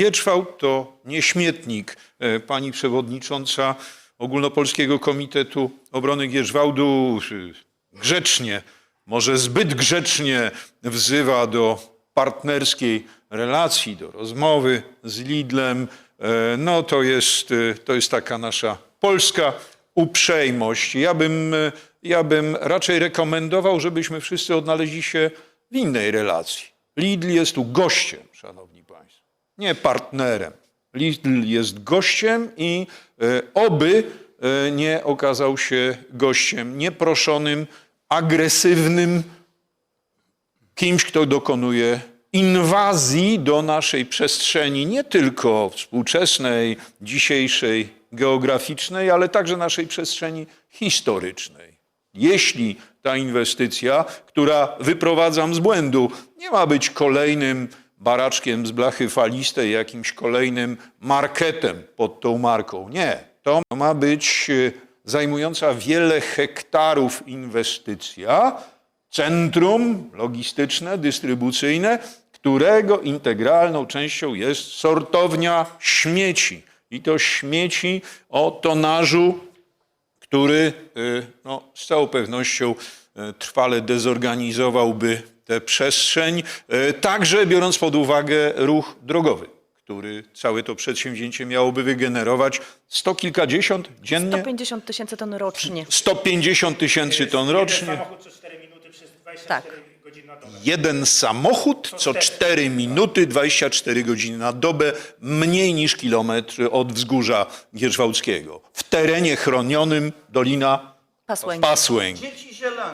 Gierczwałd to nie śmietnik. E, Pani przewodnicząca Ogólnopolskiego Komitetu Obrony Gierzwałdu grzecznie, może zbyt grzecznie wzywa do partnerskiej relacji, do rozmowy z Lidlem. E, No to jest, e, to jest taka nasza polska uprzejmość. Ja bym, ja bym raczej rekomendował, żebyśmy wszyscy odnaleźli się w innej relacji. Lidl jest tu gościem, szanowni nie partnerem. Lidl jest gościem i e, oby e, nie okazał się gościem nieproszonym, agresywnym, kimś, kto dokonuje inwazji do naszej przestrzeni, nie tylko współczesnej, dzisiejszej, geograficznej, ale także naszej przestrzeni historycznej. Jeśli ta inwestycja, która wyprowadzam z błędu, nie ma być kolejnym baraczkiem z blachy falistej, jakimś kolejnym marketem pod tą marką. Nie. To ma być e, zajmująca wiele hektarów inwestycja, centrum logistyczne, dystrybucyjne, którego integralną częścią jest sortownia śmieci. I to śmieci o tonażu, który y, no, z całą pewnością y, trwale dezorganizowałby tę przestrzeń, y, także biorąc pod uwagę ruch drogowy, który całe to przedsięwzięcie miałoby wygenerować sto kilkadziesiąt dziennie, 150 tysięcy ton rocznie. 150 tysięcy ton rocznie. Samochód co 4 minuty przez 24 Tak. godziny na dobę. Jeden samochód co 4 minuty, 24 godziny na dobę, mniej niż kilometr od wzgórza Gierzwałdzkiego. W terenie chronionym Dolina Pasłęgi. Pasłęg.